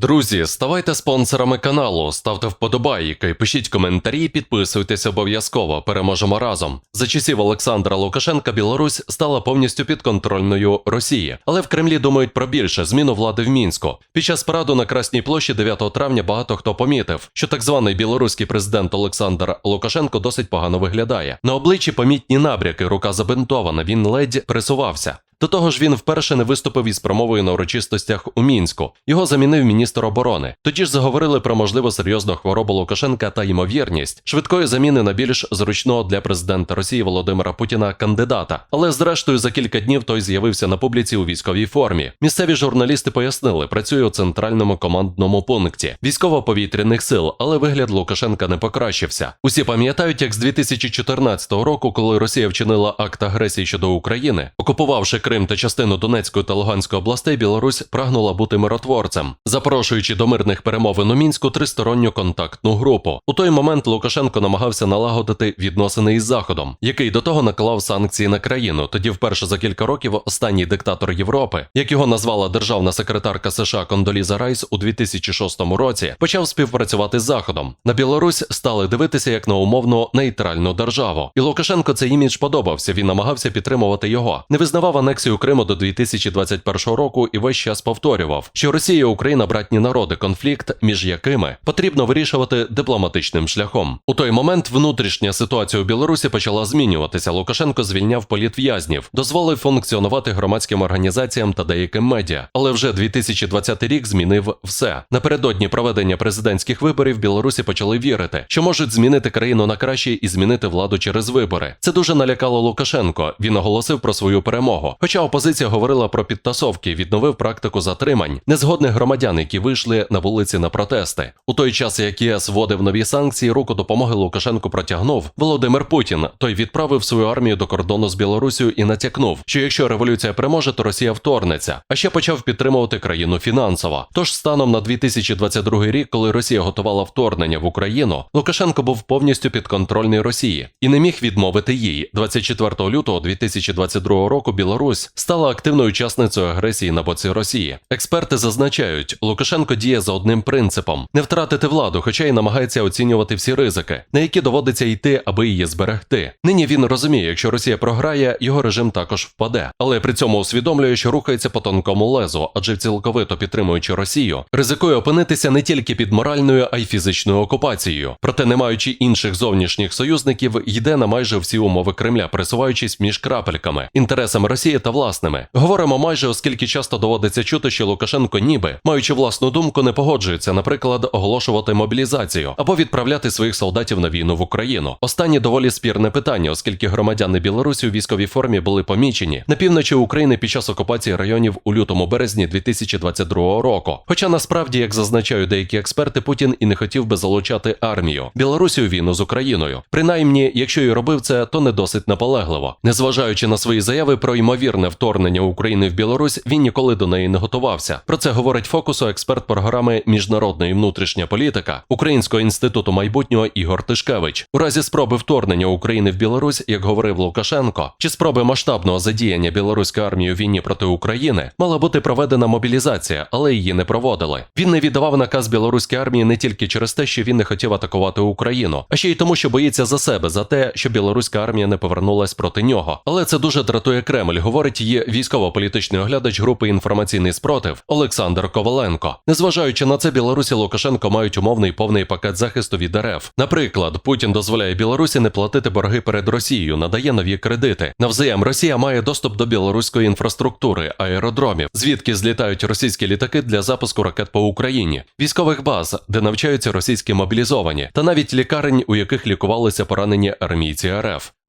Друзі, ставайте спонсорами каналу, ставте вподобайки, пишіть коментарі, підписуйтесь обов'язково. Переможемо разом. За часів Олександра Лукашенка Білорусь стала повністю підконтрольною Росії, але в Кремлі думають про більше зміну влади в мінську. Під час параду на Красній площі 9 травня багато хто помітив, що так званий білоруський президент Олександр Лукашенко досить погано виглядає. На обличчі помітні набряки, рука забинтована, він ледь присувався. До того ж, він вперше не виступив із промовою на урочистостях у мінську. Його замінив міністр оборони. Тоді ж заговорили про можливо серйозну хворобу Лукашенка та ймовірність швидкої заміни на більш зручного для президента Росії Володимира Путіна кандидата. Але зрештою за кілька днів той з'явився на публіці у військовій формі. Місцеві журналісти пояснили, працює у центральному командному пункті військово-повітряних сил, але вигляд Лукашенка не покращився. Усі пам'ятають, як з 2014 року, коли Росія вчинила акт агресії щодо України, окупувавши Крим та частину Донецької та Луганської областей, Білорусь прагнула бути миротворцем, запрошуючи до мирних перемовин у мінську тристоронню контактну групу. У той момент Лукашенко намагався налагодити відносини із Заходом, який до того наклав санкції на країну. Тоді, вперше за кілька років, останній диктатор Європи, як його назвала державна секретарка США Кондоліза Райс у 2006 році, почав співпрацювати з Заходом. На Білорусь стали дивитися як на умовну нейтральну державу. І Лукашенко цей імідж подобався. Він намагався підтримувати його. Не визнавав анексію Криму до 2021 року і весь час повторював, що Росія і Україна братні народи, конфлікт між якими потрібно вирішувати дипломатичним шляхом. У той момент внутрішня ситуація у Білорусі почала змінюватися. Лукашенко звільняв політв'язнів, дозволив функціонувати громадським організаціям та деяким медіа. Але вже 2020 рік змінив все. Напередодні проведення президентських виборів Білорусі почали вірити, що можуть змінити країну на краще і змінити владу через вибори. Це дуже налякало Лукашенко. Він оголосив про свою перемогу. Хоча опозиція говорила про підтасовки, відновив практику затримань незгодних громадян, які вийшли на вулиці на протести. У той час, як ЄС вводив нові санкції, руку допомоги Лукашенку протягнув Володимир Путін. Той відправив свою армію до кордону з Білорусію і натякнув, що якщо революція переможе, то Росія вторгнеться. А ще почав підтримувати країну фінансово. Тож станом на 2022 рік, коли Росія готувала вторгнення в Україну, Лукашенко був повністю підконтрольний Росії і не міг відмовити їй. 24 лютого 2022 року Білорусь стала активною учасницею агресії на боці Росії. Експерти зазначають, Лукашенко діє за одним принципом: не втратити владу, хоча й намагається оцінювати всі ризики, на які доводиться йти, аби її зберегти. Нині він розуміє, якщо Росія програє, його режим також впаде, але при цьому усвідомлює, що рухається по тонкому лезу, адже цілковито підтримуючи Росію, ризикує опинитися не тільки під моральною, а й фізичною окупацією. Проте, не маючи інших зовнішніх союзників, йде на майже всі умови Кремля, присуваючись між крапельками, інтересами Росії та власними. Говоримо майже, оскільки часто доводиться чути, що Лукашенко, ніби маючи власну думку, не погоджується, наприклад, оголошувати мобілізацію або відправляти своїх солдатів на війну в Україну. Останнє доволі спірне питання, оскільки громадяни Білорусі у військовій формі були помічені на півночі України під час окупації районів у лютому березні 2022 року. Хоча насправді, як зазначають деякі експерти, Путін і не хотів би залучати армію Білорусі у війну з Україною. Принаймні, якщо і робив це, то не досить наполегливо. Незважаючи на свої заяви про ймовірне вторгнення України в Білорусь, він ніколи до неї не готувався. Про це говорить фокусу експерт програми Міжнародна і внутрішня політика Українського інституту майбутнього Ігор Тишкевич. У разі спроби вторгнення України в Білорусь, як говорив Лукашенко, чи спроби масштабного задіяння білоруської армії у війні проти України, мала бути проведена мобілізація, але її не проводили. Він не віддавав наказ білоруській армії не тільки через те, що він не хотів атакувати Україну, а ще й тому, що боїться за себе, за те, що білоруська армія не повернулась проти нього. Але це дуже дратує Кремль, говорить її військово-політичний оглядач групи інформаційний спротив Олександр Коваленко. Незважаючи на це, Білорусі Лукашенко мають умовний повний пакет захисту від РФ. Наприклад, Путін дозволяє Білорусі не платити борги перед Росією, надає нові кредити. Навзаєм Росія має доступ до білоруської інфраструктури, аеродромів, звідки злітають російські літаки для запуску ракет по Україні, військових баз, де навчаються російські мобілізовані, та навіть лікарень, у яких лікувалися поранені армійці РФ.